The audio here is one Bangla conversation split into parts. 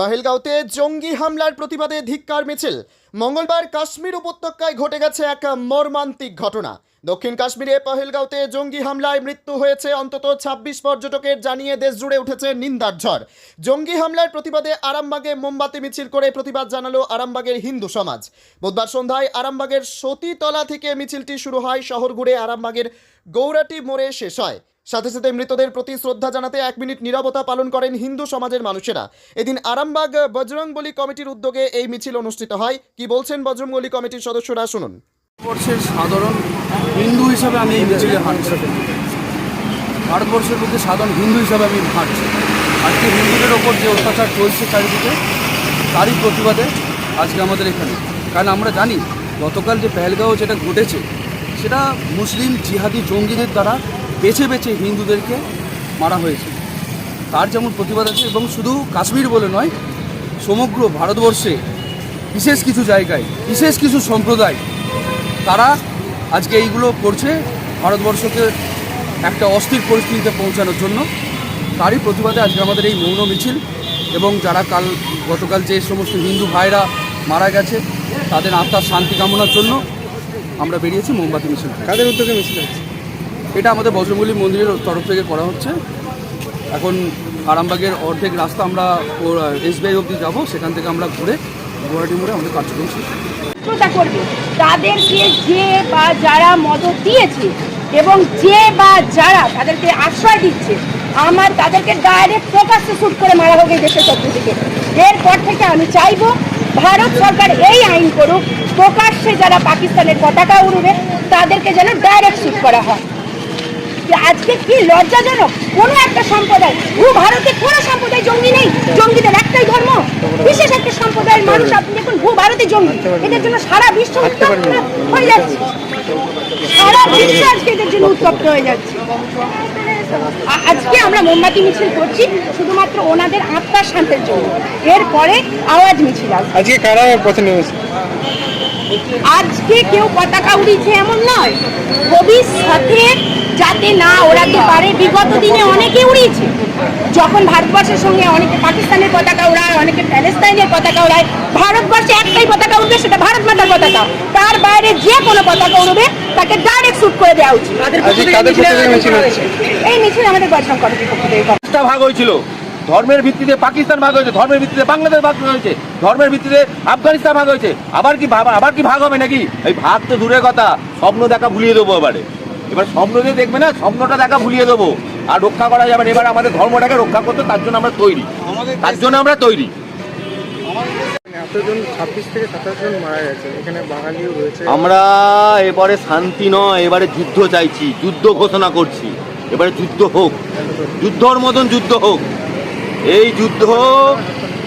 পহেলগাঁওতে জঙ্গি হামলার প্রতিবাদে ধিক্কার মিছিল। মঙ্গলবার কাশ্মীর উপত্যকায় ঘটে গেছে এক মর্মান্তিক ঘটনা। দক্ষিণ কাশ্মীরে পহেলগাঁওতে জঙ্গি হামলায় মৃত্যু হয়েছে অন্তত ২৬ পর্যটকের জানিয়ে দেশ জুড়ে উঠেছে নিন্দার ঝড়। জঙ্গি হামলার প্রতিবাদে আরামবাগে মোমবাতি মিছিল করে প্রতিবাদ জানালো আরামবাগের হিন্দু সমাজ। বুধবার সন্ধ্যায় আরামবাগের সতীতলা থেকে মিছিলটি শুরু হয় শহর ঘুরে আরামবাগের গৌরাটি মোড়ে শেষ হয়। সাথে সাথে মৃতদের প্রতি শ্রদ্ধা জানাতে এক মিনিট নীরবতা পালন করেন হিন্দু সমাজের মানুষেরা। এদিন আরামবাগ বজরংবলী কমিটির উদ্যোগে এই মিছিল অনুষ্ঠিত হয়। কি বলছেন বজরংবলী কমিটির সদস্যরা, শুনুন। সাধারণ হিন্দু হিসাবে আমি এই মিছিলে হাঁটছি। ভারতবর্ষের মধ্যে সাধারণ হিন্দু হিসাবে আমি হাঁটছি। আজকে হিন্দুদের ওপর যে অত্যাচার চলছে চারিদিকে, তারই প্রতিবাদে আজকে আমাদের এখানে। কারণ আমরা জানি, গতকাল যে পেহেলগাঁও যেটা ঘটেছে, সেটা মুসলিম জিহাদি জঙ্গিদের দ্বারা বেছে বেছে হিন্দুদেরকে মারা হয়েছে। তার যেমন প্রতিবাদ আছে এবং শুধু কাশ্মীর বলে নয়, সমগ্র ভারতবর্ষে বিশেষ কিছু জায়গায়, বিশেষ কিছু সম্প্রদায় তারা আজকে এইগুলো করছে ভারতবর্ষকে একটা অস্থির পরিস্থিতিতে পৌঁছানোর জন্য। তারই প্রতিবাদে আজকে আমাদের এই মৌন মিছিল এবং যারা কাল, গতকাল যে সমস্ত হিন্দু ভাইরা মারা গেছে, তাদের আত্মার শান্তি কামনার জন্য আমরা বেরিয়েছি মোমবাতি মিছিল। কাদের উদ্যোগে মিছিল হচ্ছে এটা আমাদের বজ্রবলী মন্দিরের তরফ থেকে করা হচ্ছে। এখন আরামবাগের অর্ধেক রাস্তা আমরা এসবিআই অবধি যাব, সেখান থেকে আমরা ঘুরে গুয়াহাটি মোড়ে আমাদের কার্যক্রম শেষ করব। তাদেরকে যে বা যারা মদত দিয়েছে এবং যে বা যারা তাদেরকে আশ্রয় দিচ্ছে, আমার তাদেরকে ডাইরেক্ট প্রকাশ্যে শুট করে মারা হোক এই দেশের পক্ষ থেকে। এরপর থেকে আমি চাইব, ভারত সরকার এই আইন করুক, প্রকাশ্যে যারা পাকিস্তানের পতাকা উড়বে, তাদেরকে যেন ডাইরেক্ট শুট করা হয়। যে আজকে কি লজ্জাজনক? কোনো একটা সম্প্রদায় ও ভারতে কোনো সম্প্রদায় জঙ্গি নেই। জঙ্গিদের একটাই ধর্ম। বিশেষ একটা সম্প্রদায়ের মানুষ আপনি দেখুন, ভূ ভারতে জঙ্গি। এদের জন্য সারা বিশ্ব উত্তপ্ত হয়ে যাচ্ছে। সারা বিশ্ব আজকে এদের জন্য উত্তপ্ত হয়ে যাচ্ছে। আজকে আমরা মোমবাতি মিছিল করছি, শুধুমাত্র ওনাদের আত্মার শান্তির জন্য। এরপরে আওয়াজ মিছিল আজকে কারা পথে নেমেছে? আজকে কেউ পতাকা উড়িয়েছে এমন নয়। ভবিষ্যতে যাতে না ওড়াতে পারে বিগত দিনে অনেকে উড়িয়েছে। যখন ভারতবর্ষের সঙ্গে অনেকে পাকিস্তানের পতাকা উড়ায় অনেকে প্যালেস্তাইনের পতাকা উড়ায় ভারতবর্ষে একটাই পতাকা উঠবে সেটা ভারত মাতার পতাকা। তার বাইরে যে কোনো পতাকা উড়বে তাকে ডাইরেক্ট শুট করে দেওয়া উচিত। এই মিছিল আমাদের বজরং কমিটির পক্ষ থেকে ভাগ হয়েছিল। ধর্মের ভিত্তিতে পাকিস্তান ভাগ হয়েছে ধর্মের ভিত্তিতে বাংলাদেশ ভাগ হয়েছে ধর্মের ভিত্তিতে আফগানিস্তান ভাগ হয়েছে। আবার কি আবার কি ভাগ হবে নাকি? এই ভাগ তো দূরের কথা স্বপ্ন দেখা ভুলিয়ে দেবো এবারে। এবার স্বপ্ন দিয়ে দেখবে না স্বপ্নটা দেখা ভুলিয়ে দেবো। আর রক্ষা করা যাবে না। এবার আমাদের ধর্মটাকে রক্ষা করতে তার জন্য আমরা তৈরি। তার জন্য আমরা তৈরি। এতজন ছাব্বিশ থেকে সাতাশ জন মারা গেছে। এখানে বাঙালিও রয়েছে। আমরা এবারে শান্তি নয় এবারে যুদ্ধ চাইছি। যুদ্ধ ঘোষণা করছি। এবারে যুদ্ধ হোক। যুদ্ধর মতন যুদ্ধ হোক। এই যুদ্ধ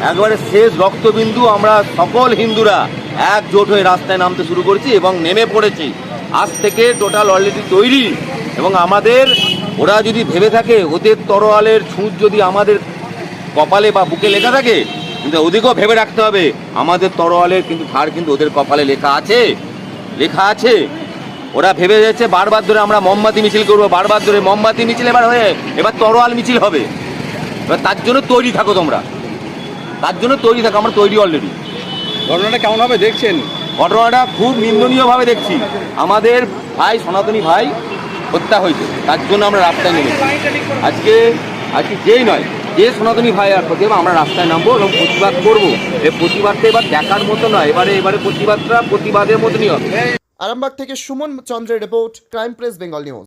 একবারে শেষ রক্তবিন্দু। আমরা সকল হিন্দুরা একজোট হয়ে রাস্তায় নামতে শুরু করেছি এবং নেমে পড়েছি। আজ থেকে টোটাল অলরেডি তৈরি। এবং আমাদের, ওরা যদি ভেবে থাকে, ওদের তরোয়ালের ছুঁচ যদি আমাদের কপালে বা বুকে লেখা থাকে, কিন্তু ওদিকেও ভেবে রাখতে হবে, আমাদের তরোয়ালের কিন্তু ধার কিন্তু ওদের কপালে লেখা আছে। লেখা আছে। ওরা ভেবে যাচ্ছে, বারবার ধরে আমরা মোমবাতি মিছিল করব, বারবার ধরে মোমবাতি মিছিল এবার হয়ে, এবার তরোয়াল মিছিল হবে। এবার তার জন্য তৈরি থাকো তোমরা। তার জন্য তৈরি থাকো আমরা তৈরি অলরেডি ঘটনাটা কেমন হবে দেখছেন? ঘটনাটা খুব নিন্দনীয়ভাবে দেখছি। আমাদের ভাই সনাতনী ভাই হত্যা হয়েছে। তার জন্য আমরা রাস্তায় নেমেছি। আজকে আজকে যেই নয় যে সনাতনী ভাই আর প্রতি আমরা রাস্তায় নামবো এবং প্রতিবাদ করব। এই প্রতিবাদটা এবার দেখার মতো নয় এবারে এবারে প্রতিবাদটা প্রতিবাদের মতনই হবে। আরামবাগ থেকে সুমন চন্দ্রের report crime press Bengal news.